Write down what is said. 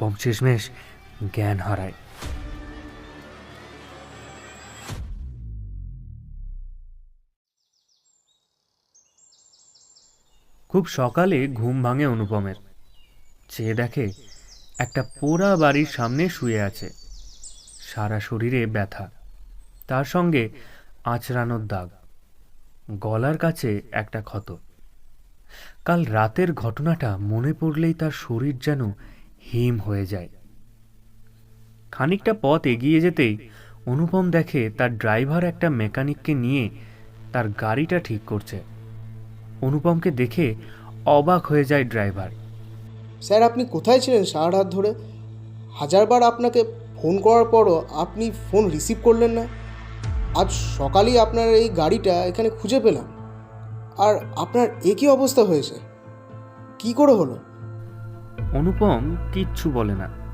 অনুপম শেষমেশ জ্ঞান হারায়। খুব সকালে ঘুম ভাঙে অনুপমের। চেয়ে দেখে একটা পোড়া বাড়ির সামনে শুয়ে আছে। সারা শরীরে ব্যথা, তার সঙ্গে আঁচড়ানোর দাগ, গলার কাছে একটা ক্ষত। কাল রাতের ঘটনাটা মনে পড়লেই তার শরীর যেন হিম হয়ে যায়। খানিকটা পথ এগিয়ে যেতেই অনুপম দেখে তার ড্রাইভার একটা মেকানিককে নিয়ে তার গাড়িটা ঠিক করছে। অনুপমকে দেখে অবাক হয়ে যায় ড্রাইভার। স্যার, আপনি কোথায় ছিলেন সারা রাত ধরে? হাজারবার আপনাকে ফোন করার পরও আপনি ফোন রিসিভ করলেন না। আজ সকালেই আপনার এই গাড়িটা এখানে খুঁজে পেলাম। আর আপনার একই অবস্থা হয়েছে? কি করে হলো? অনুপম কিচ্ছু বলে না।